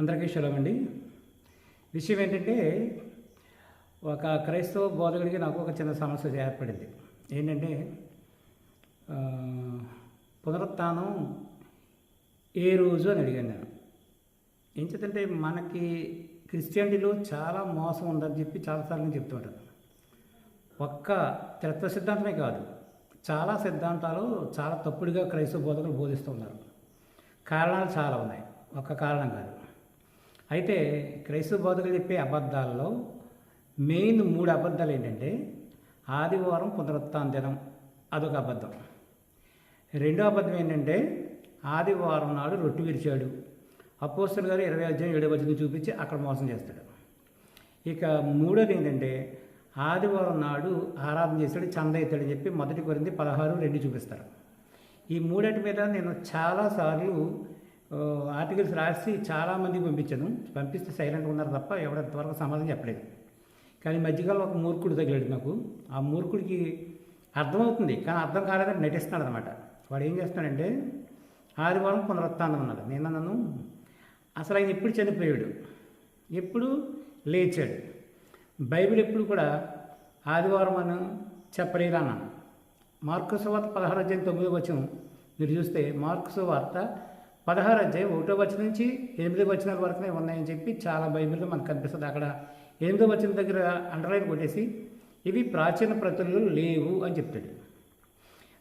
అందరికీ అండి. విషయం ఏంటంటే ఒక క్రైస్తవ బోధకుడికి నాకు ఒక చిన్న సమస్య ఏర్పడింది. ఏంటంటే పునరుత్నం ఏ రోజు అని అడిగాను నేను. ఏం చేద్దంటే మనకి క్రిస్టియానిటీలో చాలా మోసం ఉందని చెప్పి చాలాసార్లు నేను చెప్తుంటాను ఒక్క తత్వ సిద్ధాంతమే కాదు చాలా సిద్ధాంతాలు చాలా తప్పుడుగా క్రైస్తవ బోధకులు బోధిస్తున్నారు కారణాలు చాలా ఉన్నాయి. ఒక్క కారణం కాదు. అయితే క్రైస్తవ బోధకులు చెప్పే అబద్ధాల్లో మెయిన్ మూడు అబద్ధాలు ఏంటంటే ఆదివారం పునరుత్థాన దినం అదొక అబద్ధం. రెండో అబద్ధం ఏంటంటే ఆదివారం నాడు రొట్టు విరిచాడు. అపోస్తులు గారు ఇరవై అధ్యాయం ఏడవ వచనం చూపించి అక్కడ మోసం చేస్తాడు. ఇక మూడోది ఏంటంటే ఆదివారం నాడు ఆరాధన చేశాడు చంద అవుతాడని చెప్పి మొదటి కొరింది పదహారు రెండు చూపిస్తారు. ఈ మూడింటి మీద నేను చాలాసార్లు ఆర్టికల్స్ రాసి చాలామందికి పంపించాను. పంపిస్తే సైలెంట్గా ఉన్నారు తప్ప ఎవరింతవరకు సమాధానం చెప్పలేదు. కానీ మధ్యకాలంలో ఒక మూర్ఖుడు తగిలాడు నాకు. ఆ మూర్ఖుడికి అర్థమవుతుంది కానీ అర్థం కాలేదని నటిస్తున్నాడు అనమాట. వాడు ఏం చేస్తాడంటే ఆదివారం పునరుత్నం అన్నాడు. నేను నన్ను అసలు ఆయన ఎప్పుడు చనిపోయాడు? ఎప్పుడు లేచాడు. బైబిల్ ఎప్పుడు కూడా ఆదివారం అని చెప్పలేదు అన్నాను. మార్కు సువార్త పదహారు అధ్యాయం తొమ్మిది వచ్చిన మీరు చూస్తే మార్కు సువార్త పదహారు అధ్యాయం ఒకటో వచ్చిన నుంచి ఎనిమిదో వచనాల వరకునే ఉన్నాయని చెప్పి చాలా బైబిల్లో మనకు కనిపిస్తుంది. అక్కడ ఎనిమిదో వచ్చిన దగ్గర అండర్లైన్ కొట్టేసి ఇవి ప్రాచీన ప్రతులు లేవు అని చెప్తాడు.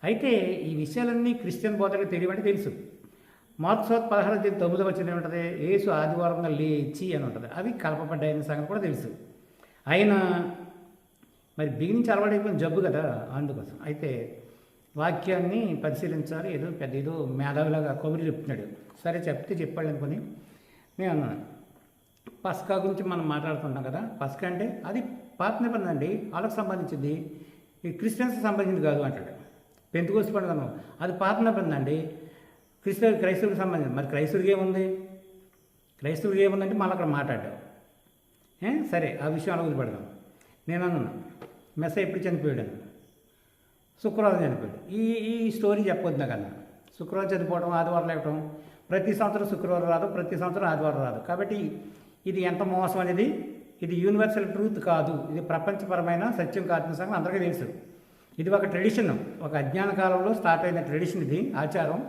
అయితే ఈ విషయాలన్నీ క్రిస్టియన్ బోధనకు తెలియమంటే తెలుసు. మార్క్సోత్ పదహారు అధ్యాయం తొమ్మిదో వచ్చిన ఏమంటుంది? ఏసు ఆదివారంగా లేచి అని ఉంటుంది. అవి కలపబడ్డాయని సంగతి కూడా తెలుసు. అయినా మరి బిగినించి అలవాటైపోయిన జబ్బు కదా అందుకోసం. అయితే వాక్యాన్ని పరిశీలించాలి. ఏదో పెద్ద ఏదో మేధావిలాగా కబురు చెప్తున్నాడు. సరే చెప్తే చెప్పాడు అనుకుని నేను అన్నాను. పస్కా గురించి మనం మాట్లాడుతున్నాం కదా. పస్కా అంటే అది పాత నిబంధన అండి. వాళ్ళకి సంబంధించింది. ఈ క్రిస్టియన్స్ సంబంధించింది కాదు అంటాడు. పెంతుకోసి పండుగ అది పాత నిబంధన అండి. క్రిస్టియన్ క్రైస్తవులకు సంబంధించింది. మరి క్రైస్తవుడికి ఏముంది? క్రైస్తవుడికి ఏముందంటే మళ్ళీ అక్కడ మాట్లాడాడు. సరే ఆ విషయం అలా వదిలిపెడదాం నేను అన్నాను. మెస్స ఎప్పుడు చనిపోయాడు శుక్రవారం చనిపోయాడు. ఈ ఈ స్టోరీ చెప్పొద్దు నాకు అన్న. శుక్రవారం చనిపోవడం ఆదివారం లేవటం ప్రతి సంవత్సరం శుక్రవారం రాదు ప్రతి సంవత్సరం ఆదివారం రాదు. కాబట్టి ఇది ఎంత మోసం అనేది ఇది యూనివర్సల్ ట్రూత్ కాదు. ఇది ప్రపంచపరమైన సత్యం కాదని సంగతి అందరికీ తెలుసు. ఇది ఒక ట్రెడిషన్ ఒక అజ్ఞాన కాలంలో స్టార్ట్ అయిన ట్రెడిషన్ ఇది ఆచారం.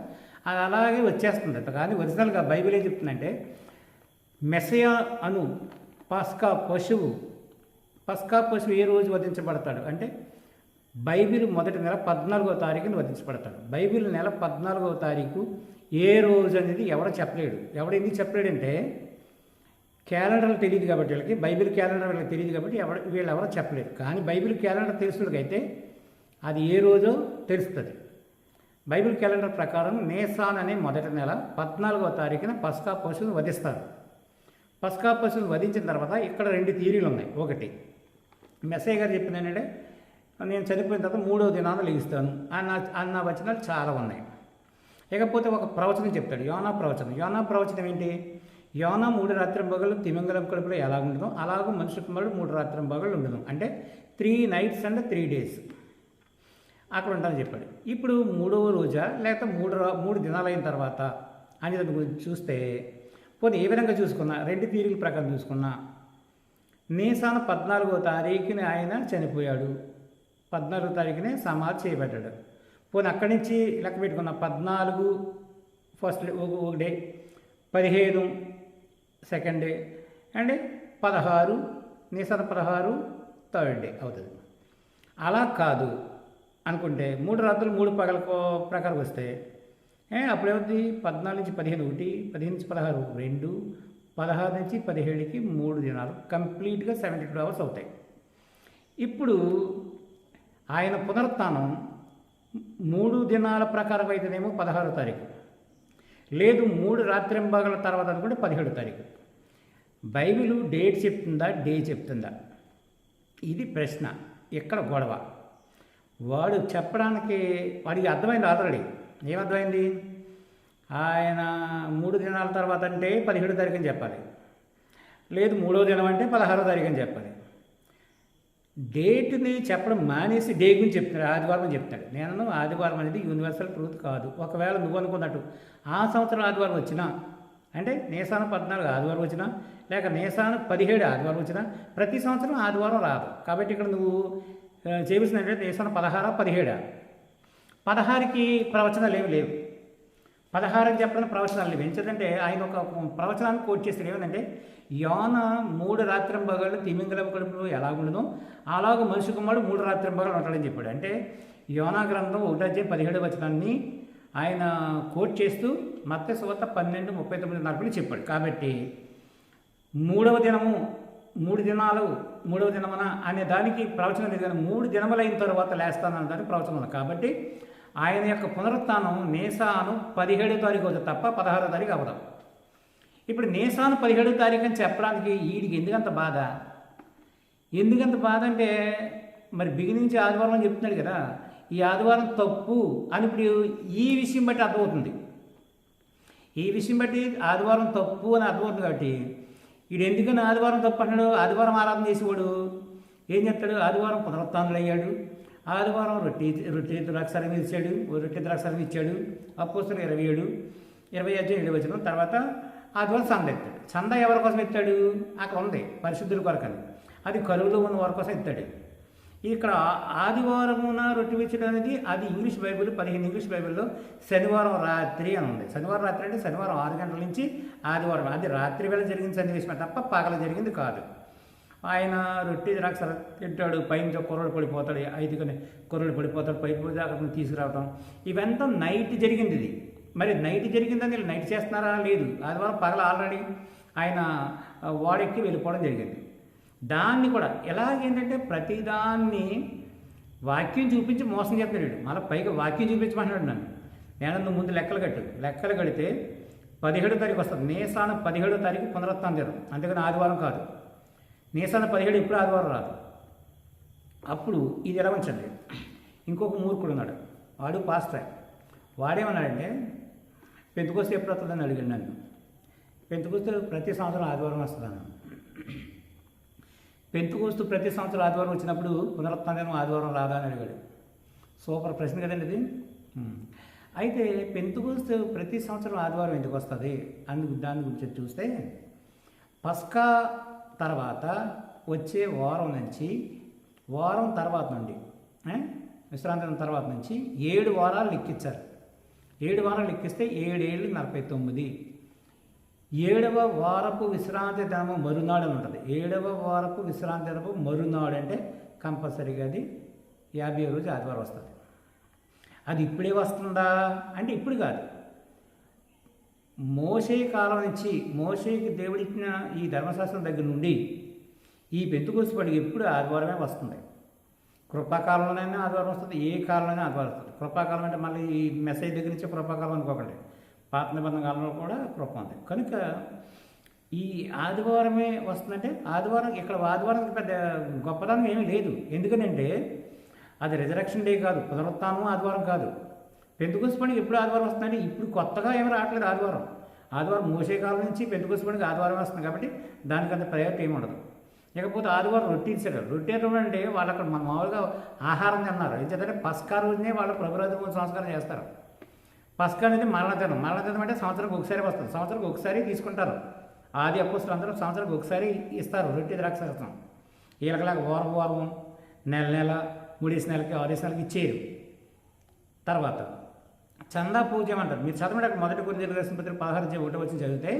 అది అలాగే వచ్చేస్తుంది. కానీ ఒరిజినల్గా బైబిల్ ఏం చెప్తుందంటే మెస్సయ అను పస్కా పశువు పస్కా పశువు ఏ రోజు వధించబడతాడు? అంటే బైబిల్ మొదటి నెల పద్నాలుగో తారీఖున వధించబడతాడు. బైబిల్ నెల పద్నాలుగో తారీఖు ఏ రోజు అనేది ఎవరు చెప్పలేడు. ఎవడు ఎందుకు చెప్పలేడంటే క్యాలెండర్లు తెలియదు కాబట్టి వీళ్ళకి బైబిల్ క్యాలెండర్ వీళ్ళకి తెలియదు కాబట్టి ఎవరు వీళ్ళు ఎవరో చెప్పలేరు కానీ బైబిల్ క్యాలెండర్ తెలిసినకైతే అది ఏ రోజో తెలుస్తుంది. బైబిల్ క్యాలెండర్ ప్రకారం నేసాన్ అనే మొదటి నెల పద్నాలుగో తారీఖున పస్కా పశువును వధిస్తారు. పస్కా పశువును వధించిన తర్వాత ఇక్కడ రెండు థీరీలు ఉన్నాయి. ఒకటి మెస్సయ్య గారు చెప్పింది ఏంటంటే నేను చనిపోయిన తర్వాత మూడో దినాన లెగిస్తాను అన్న అన్న వచనాలు చాలా ఉన్నాయి. ఇకపోతే ఒక ప్రవచనం చెప్తాడు. యోనా ప్రవచనం. యోనా ప్రవచనం ఏంటి? యోనా మూడు రాత్రి పగలు తిమింగలం కడుపులో ఎలా ఉండదు అలాగే మనుషు కుమారుడు మూడు రాత్రి పగలు ఉండదు అంటే three nights and three days అక్కడ ఉంటానని చెప్పాడు. ఇప్పుడు మూడవ రోజా? లేకపోతే మూడు మూడు దినాలు అయిన తర్వాత? అని దాని గురించి చూస్తే పోతే ఏ విధంగా చూసుకున్నా? రెండు తీరుల ప్రకారం చూసుకున్నా. నీసాన పద్నాలుగో తారీఖుని ఆయన చనిపోయాడు. పద్నాలుగో తారీఖునే సమాధి చేయబడ్డాడు. పోనీ అక్కడి నుంచి లెక్క పెట్టుకున్న పద్నాలుగు ఫస్ట్ డే ఒక డే పదిహేను సెకండ్ డే అండ్ పదహారు నిసన పదహారు థర్డ్ డే అవుతుంది. అలా కాదు. అనుకుంటే మూడు రాత్రులు మూడు పగల ప్రకారం వస్తే అప్పుడేమవుతుంది పద్నాలుగు నుంచి పదిహేను ఒకటి పదిహేను నుంచి పదహారు రెండు పదహారు నుంచి పదిహేడుకి మూడు దినాలు కంప్లీట్గా సెవెంటీ టూ అవర్స్ అవుతాయి. ఇప్పుడు ఆయన పునరుత్నం మూడు దినాల ప్రకారం అయితేనేమో పదహారో తారీఖు. లేదు మూడు రాత్రింబగల తర్వాత అనుకుంటే పదిహేడో తారీఖు. బైబిల్ డేట్ చెప్తుందా డే చెప్తుందా? ఇది ప్రశ్న ఇక్కడ గొడవ? వాడు చెప్పడానికి వాడికి అర్థమైంది ఆల్రెడీ. ఏమర్థమైంది? ఆయన మూడు దినాల తర్వాత అంటే పదిహేడు తారీఖు అని చెప్పాలి. లేదు మూడో దినం అంటే పదహారో తారీఖు అని చెప్పాలి. డేట్ని చెప్పడం మానేసి డే గురించి చెప్తున్నాడు ఆదివారం అని చెప్తాడు. నేను ఆదివారం అనేది యూనివర్సల్ ట్రూత్ కాదు. ఒకవేళ నువ్వు అనుకున్నట్టు ఆ సంవత్సరం ఆదివారం వచ్చినా అంటే నేసాను పద్నాలుగు ఆదివారం వచ్చినా లేక నేసాను పదిహేడు ఆదివారం వచ్చినా ప్రతి సంవత్సరం ఆదివారం రాదు. కాబట్టి ఇక్కడ నువ్వు ఆ, చేయవలసిన ఏంటంటే నేసాను పదహారా పదిహేడా. పదహారుకి ప్రవచనాలు ఏమి లేవు. పదహారం చెప్పడం ప్రవచనాలు లేవు ఆయన ఒక ప్రవచనాన్ని కోట్ చేస్తారు ఏమంటే యోన మూడు రాత్రింబగళ్ళు తిమింగలం కడుపులో ఎలా ఉండదు అలాగ మనిషి కుమారుడు మూడు రాత్రింబగళ్ళు ఉంటాడని చెప్పాడు. అంటే యోనా గ్రంథం ఒకటి పదిహేడు వచనాన్ని ఆయన కోట్ చేస్తూ మత్స్య సువత పన్నెండు ముప్పై తొమ్మిది నలభై చెప్పాడు. కాబట్టి మూడవ దినము మూడు దినాలు మూడవ దినమున అనే దానికి ప్రవచనం లేదు కానీ మూడు దినములైన తర్వాత లేస్తానన్న దానికి ప్రవచనం ఉంది. కాబట్టి ఆయన యొక్క పునరుత్నం నేసాను పదిహేడో తారీఖు అవుతుంది తప్ప పదహారో తారీఖు అవ్వదు. ఇప్పుడు నేసాను పదిహేడో తారీఖు అని చెప్పడానికి వీడికి ఎందుకంత బాధ? ఎందుకంత బాధ అంటే మరి బిగినింగ్ నుంచి ఆదివారం అని చెప్తున్నాడు కదా ఈ ఆదివారం తప్పు అని ఇప్పుడు ఈ విషయం బట్టి అర్థమవుతుంది. ఈ విషయం బట్టి ఆదివారం తప్పు అని అర్థమవుతుంది కాబట్టి వీడు ఎందుకని ఆదివారం తప్పు అంటాడు ఆదివారం ఆరాధన చేసేవాడు ఏం చెప్తాడు ఆదివారం పునరుత్నాలు అయ్యాడు ఆదివారం రొట్టి రొట్టె ద్రాక్షారం ఇచ్చాడు రొట్టె ద్రాక్షారం ఇచ్చాడు అపోస్తులు ఇరవై ఏడు ఇరవై ఐదు ఏడు వచ్చిన తర్వాత ఆదివారం చంద ఎత్తాడు. చంద ఎవరి కోసం ఎత్తాడు? అక్కడ ఉంది పరిశుద్ధుల కొరకని. అది కరువులో ఉన్న వారి కోసం ఎత్తాడు. ఇక్కడ ఆదివారమున రొట్టె విచ్చడం అనేది అది ఇంగ్లీష్ బైబిల్ పదిహేను ఇంగ్లీష్ బైబిల్లో శనివారం రాత్రి అని ఉంది. శనివారం రాత్రి అంటే శనివారం ఆరు గంటల నుంచి ఆదివారం అది రాత్రి వేళ జరిగిన సన్నివేశమే తప్ప పగల జరిగింది కాదు. ఆయన రొట్టె ద్రాక్ష తింటాడు పైన కుర్రలు పడిపోతాడు ఐదుకొని కుర్రలు పడిపోతాడు పైపు జాగ్రత్తను తీసుకురావడం ఇవంతా నైట్ జరిగింది ఇది. మరి నైట్ జరిగిందని వీళ్ళు నైట్ చేస్తున్నారా లేదు. ఆదివారం పగల ఆల్రెడీ ఆయన వాడెక్కి వెళ్ళిపోవడం జరిగింది. దాన్ని కూడా ఎలాగేంటంటే ప్రతిదాన్ని వాక్యం చూపించి మోసం చేస్తున్నాడు మళ్ళీ పైగా వాక్యం చూపించమంటున్నాడు నన్ను. నేను నువ్వు ముందు లెక్కలు కట్టు. లెక్కలు కడితే పదిహేడో తారీఖు వస్తుంది. నేసాన పదిహేడో తారీఖు పునరుత్నం దినం. అంతేగాని ఆదివారం కాదు. నేసాన పదిహేడు ఇప్పుడు ఆదివారం రాదు. అప్పుడు ఇది ఎలా ఉంచండి ఇంకొక మూర్ఖుడు ఉన్నాడు. వాడు పాస్టర్. వాడేమన్నాడంటే పెంతుకొస్తే ఎప్పుడు వస్తుందని అడిగాడు నన్ను. పెంతుకొస్తే ప్రతి సంవత్సరం ఆదివారం వస్తుందన్నాను పెంతుకోస్తూ ప్రతి సంవత్సరం ఆదివారం వచ్చినప్పుడు పునరుత్నం ఆదివారం రాదా? అని అడిగాడు. సూపర్ ప్రశ్న కదండి ఇది. అయితే పెంతుకోస్తూ ప్రతి సంవత్సరం ఆదివారం ఎందుకు వస్తుంది? అందుకు దాని గురించి చూస్తే పస్కా తర్వాత వచ్చే వారం నుంచి వారం తర్వాత నుండి విశ్రాంతి తర్వాత నుంచి ఏడు వారాలు లెక్కించారు. ఏడు వారాలు లెక్కిస్తే ఏడేళ్ళు నలభై తొమ్మిది. ఏడవ వారపు విశ్రాంతి దినము మరునాడు అని ఉంటుంది. ఏడవ వారపు విశ్రాంతి దినము మరునాడు అంటే కంపల్సరీగా అది యాభై రోజు ఆదివారం వస్తుంది. అది ఇప్పుడే వస్తుందా? అంటే ఇప్పుడు కాదు. మోసే కాలం నుంచి మోసేకి దేవుడిచ్చిన ఈ ధర్మశాస్త్రం దగ్గర నుండి ఈ పెంతుకోసి పండుగ ఎప్పుడు ఆదివారమే వస్తుంది. కృపాకాలంలోనైనా ఆదివారం వస్తుంది ఏ కాలంలోనే ఆదివారం వస్తుంది. కృపాకాలం అంటే మళ్ళీ ఈ మెసేజ్ దగ్గర నుంచి కృపాకాలం అనుకోకండి. పాత నిబంధన కాలంలో కూడా కృప ఉంది. కనుక ఈ ఆదివారమే వస్తుందంటే ఆదివారం ఇక్కడ ఆదివారం పెద్ద గొప్పదనం ఏమీ లేదు. ఎందుకనంటే అది రిజరక్షన్ డే కాదు పునరుత్నం ఆదివారం కాదు. పెంతుకోసి పండుగ ఎప్పుడు ఆదివారం వస్తుందంటే ఇప్పుడు కొత్తగా ఏమి రావట్లేదు ఆదివారం. ఆదివారం మోసే కాలం నుంచి పెంతుకోసి పండుగ ఆదివారం వస్తుంది కాబట్టి దానికంత ప్రయోజనం ఏమి ఉండదు. ఇకపోతే ఆదివారం రొట్టె ఇచ్చారు రొట్టె అంటే వాళ్ళు అక్కడ మన మామూలుగా ఆహారం తిన్నారు. ఎందుకంటే పస్కా రోజునే వాళ్ళు ప్రభురాధ సంస్కారం చేస్తారు. పస్కా అనేది మరణదినం. మరణదినం అంటే సంవత్సరానికి ఒకసారి వస్తుంది. సంవత్సరానికి ఒకసారి తీసుకుంటారు. ఆది అప్పుస్తులు అందరూ సంవత్సరానికి ఒకసారి ఇస్తారు. రొట్టె ద్రాక్షరసం. వీళ్ళకిలాగా వారం వారం నెల నెల మూడేసి నెలకి ఆరేసి నెలకి ఇచ్చేయరు. తర్వాత చందా పూజ్యం అంటారు మీరు చదవండి అక్కడ మొదటి కొన్ని తెలుగు పత్రిక పదహారు చే- ఒకటో వచ్చి చదివితే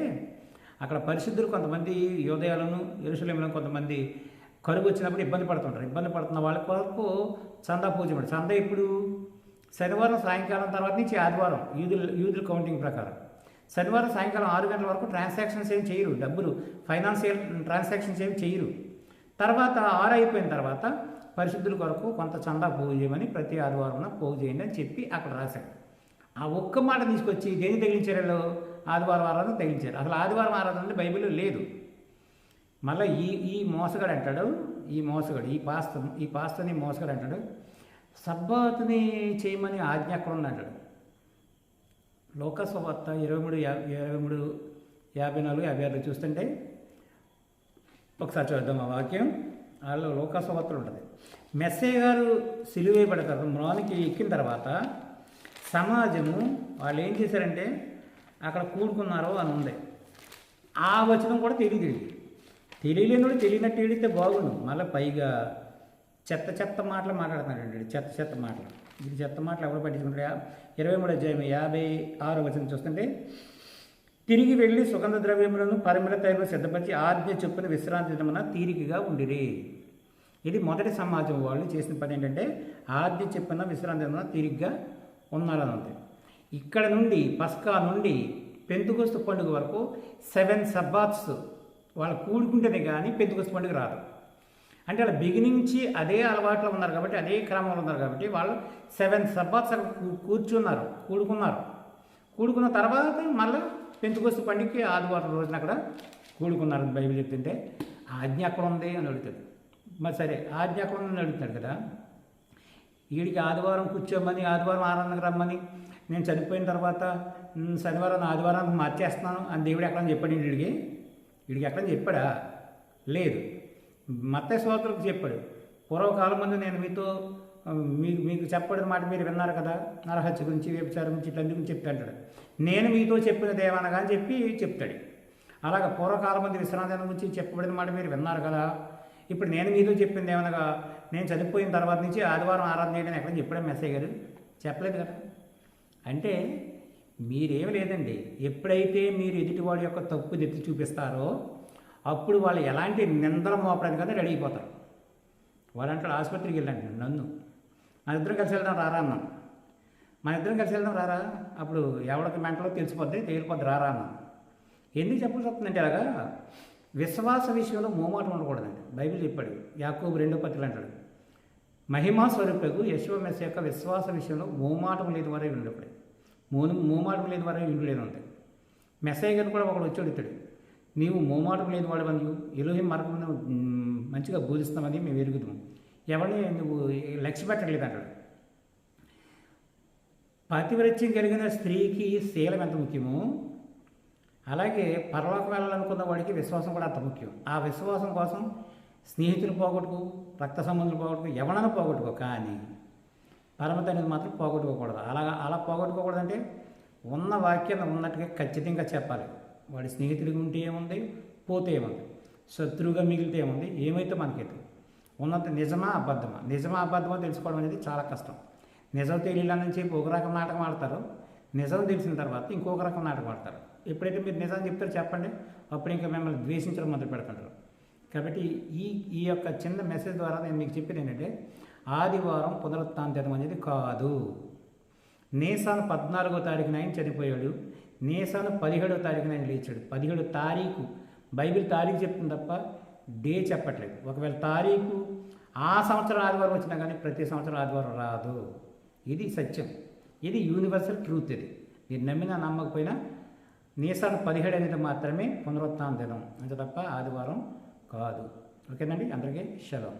అక్కడ పరిశుద్ధులు కొంతమంది యోదయాలను ఎరుసలేములను కొంతమంది కరువు వచ్చినప్పుడు ఇబ్బంది పడుతుంటారు. ఇబ్బంది పడుతున్న వాళ్ళ కొరకు చందా పూజ చందా ఇప్పుడు శనివారం సాయంకాలం తర్వాత నుంచి ఆదివారం యూదుల యూదుల కౌంటింగ్ ప్రకారం. శనివారం సాయంకాలం ఆరు గంటల వరకు ట్రాన్సాక్షన్స్ ఏం చేయరు. డబ్బులు ఫైనాన్షియల్ ట్రాన్సాక్షన్స్ ఏం చేయరు. తర్వాత ఆరు అయిపోయిన తర్వాత పరిశుద్ధుల కొరకు కొంత చందా పోగు చేయమని ప్రతి ఆదివారం పోగు చేయండి అని చెప్పి అక్కడ రాశాడు. ఆ ఒక్క మాట తీసుకొచ్చి దేని తగిలించారు ఆదివారం ఆరాధన తగిలించారు. అసలు ఆదివారం ఆరాధన అంటే బైబిల్లో లేదు. మళ్ళీ ఈ ఈ మోసగాడు అంటాడు ఈ మోసగాడు ఈ పాస్త ఈ పాస్తని మోసగాడు అంటాడు సబ్బాతుని చేయమని ఆజ్ఞ అక్కడ ఉందంటాడు అంటాడు. ఇరవై మూడు యా ఇరవై మూడు యాభై నాలుగు యాభై ఆరులో చూస్తుంటే ఒకసారి చూద్దాం ఆ వాక్యం. వాళ్ళు లోకసభత్తులు ఉంటుంది. మెస్సే గారు సిలువేయబడిన తర్వాత మ్రానికి ఎక్కిన తర్వాత సమాజము వాళ్ళు ఏం చేశారంటే అక్కడ కూడుకున్నారో అని ఉంది. ఆ వచనం కూడా తెలియదు తెలియలేనుడు తెలియనట్టు ఏడితే బాగుండు. మళ్ళీ పైగా చెత్త చెత్త మాటలు మాట్లాడుతున్నాడు చెత్త చెత్త మాటలు. ఇది చెత్త మాటలు ఎవరు పట్టించుకుంటారు? ఇరవై మూడు అధ్యాయం యాభై ఆరు వచనం చూస్తుంటే తిరిగి వెళ్ళి సుగంధ ద్రవ్యములను పరిమళ తైలు సిద్ధపరిచి ఆజ్ఞ చొప్పున విశ్రాంతి దినమున తీరికగా ఉండిరి. ఇది మొదటి సమాజం వాళ్ళు చేసిన పని ఏంటంటే ఆజ్ఞ చెప్పిన విశ్రాంతి దినమున తీరిగ్గా ఉంది ఇక్కడ నుండి పస్కా నుండి పెంతుకొస్తు పండుగ వరకు సెవెన్ సబ్బాత్స్ వాళ్ళు కూడుకుంటేనే కానీ పెంతుకొస్తు పండుగ రాదు. అంటే వాళ్ళ బిగినింగ్ నుంచి అదే అలవాట్లో ఉన్నారు కాబట్టి అదే క్రమంలో ఉన్నారు కాబట్టి వాళ్ళు సెవెన్ సబ్బాత్స్ అక్కడ కూ- కూర్చున్నారు కూడుకున్నారు. కూడుకున్న తర్వాత మళ్ళీ పెంచుకొస్తు పండుగకి ఆదివారం రోజున అక్కడ కూడుకున్నారు అని బైబిల్ చెప్తుంటే ఆజ్ఞ అక్కడ ఉంది అని అడుగుతాడు. మరి సరే ఆజ్ఞ అక్కడ ఉందని అడుగుతాడు కదా. వీడికి ఆదివారం కూర్చోమని ఆదివారం ఆరాధనకు రమ్మని నేను చనిపోయిన తర్వాత శనివారం ఆదివారానికి మార్చేస్తున్నాను అని దేవుడు ఎక్కడ చెప్పాడు వీడికి వీడికి ఎక్కడ చెప్పాడా? లేదు. మత్త శ్రోతలకు చెప్పాడు. పూర్వకాలం ముందు నేను మీతో మీకు మీకు చెప్పడిన మాట మీరు విన్నారు కదా నరహత్య గురించి వ్యభిచారం గురించి ఇట్లా గురించి చెప్తా అంటాడు. నేను మీతో చెప్పిన దేవనగా అని చెప్పి చెప్తాడు. అలాగ పూర్వకాలం మంది విశ్రాంతి గురించి చెప్పబడిన మాట మీరు విన్నారు కదా ఇప్పుడు నేను మీతో చెప్పింది ఏమనగా నేను చనిపోయిన తర్వాత నుంచి ఆదివారం ఆరాధన చేయడం ఎక్కడ చెప్పడం మెసేజ్ గారు? చెప్పలేదు కదా. అంటే మీరేమి లేదండి. ఎప్పుడైతే మీరు ఎదుటివాడి యొక్క తప్పు ఎత్తి చూపిస్తారో అప్పుడు వాళ్ళు ఎలాంటి నిందల మోపడానికి కదా రెడీ అయిపోతారు. వాళ్ళంటాడు ఆసుపత్రికి వెళ్ళండి నన్ను. మన ఇద్దరం కలిసి వెళ్దాం రారా అన్నాను. మన ఇద్దరం కలిసి వెళ్దాం రారా? అప్పుడు ఎవరికి మెంటలో తెలిసిపోద్ది తేలిపోద్ది రారా అన్నాను. ఎందుకు చెప్పాల్సి వస్తుందంటే అలాగా? విశ్వాస విషయంలో మోమాటం ఉండకూడదండి. బైబిల్ చెప్పాడు యాకోబు రెండో పత్రికలు అంటాడు మహిమా స్వరూపకు యశ్వమెస్ యొక్క విశ్వాస విషయంలో మోమాటం లేని వారే ఉండేప్పుడు మోను మోమాటం లేని వారే ఇండులేని ఉంటాయి మెస్సయ్య గారు కూడా ఒకడు వచ్చి అడుగుతాడు నీవు మోమాటం లేని వాడవని అని ఎలోహి మార్గం మంచిగా బోధిస్తామని మేము ఎరుగుతాము ఎవరిని నువ్వు లక్ష్య పెట్టలేదు అంటాడు. పాతివ్రత్యం కలిగిన స్త్రీకి శీలం ఎంత ముఖ్యమో? అలాగే పరలోకం వెళ్ళాలనుకున్న వాడికి విశ్వాసం కూడా అంత ముఖ్యం. ఆ విశ్వాసం కోసం స్నేహితులు పోగొట్టుకో రక్త సంబంధులు పోగొట్టుకో ఎవడన్నా పోగొట్టుకో కానీ పరమత అనేది మాత్రం పోగొట్టుకోకూడదు. అలా అలా పోగొట్టుకోకూడదంటే ఉన్న వాక్యం ఉన్నట్టుగా ఖచ్చితంగా చెప్పాలి. వాడి స్నేహితుడికి ఉంటే ఏముంది? పోతే ఏముంది? శత్రువుగా మిగిలితే ఏముంది? ఏమైతే మనకైతే? ఉన్నంత నిజమా అబద్ధమా? నిజమా అబద్ధమా తెలుసుకోవడం అనేది చాలా కష్టం. నిజం తెలియాలని చెప్పి ఒక రకం నాటకం ఆడతారు. నిజం తెలిసిన తర్వాత ఇంకొక రకం నాటకం ఆడతారు. ఎప్పుడైతే మీరు నిజం చెప్తారో చెప్పండి. అప్పుడు ఇంకా మిమ్మల్ని ద్వేషించడం మొదలు పెడతారు కాబట్టి ఈ ఈ యొక్క చిన్న మెసేజ్ ద్వారా నేను మీకు చెప్పేది ఏంటంటే ఆదివారం పునరుత్థాన దినం అనేది కాదు. నేసాను పద్నాలుగో తారీఖున ఆయన చనిపోయాడు. నేసాను పదిహేడో తారీఖున ఆయన లేచాడు. పదిహేడు తారీఖు బైబిల్ తారీఖు చెప్తుంది తప్ప డే చెప్పట్లేదు. ఒకవేళ తారీఖు ఆ సంవత్సరం ఆదివారం వచ్చినా కానీ ప్రతి సంవత్సరం ఆదివారం రాదు. ఇది సత్యం. ఇది యూనివర్సల్ ట్రూత్ ఇది. మీరు నమ్మినా నమ్మకపోయినా నీసాను పదిహేడు అనేది మాత్రమే పునరుత్థాన దినం. అంతే తప్ప ఆదివారం కాదు. ఓకేనండి? అందరికీ శలం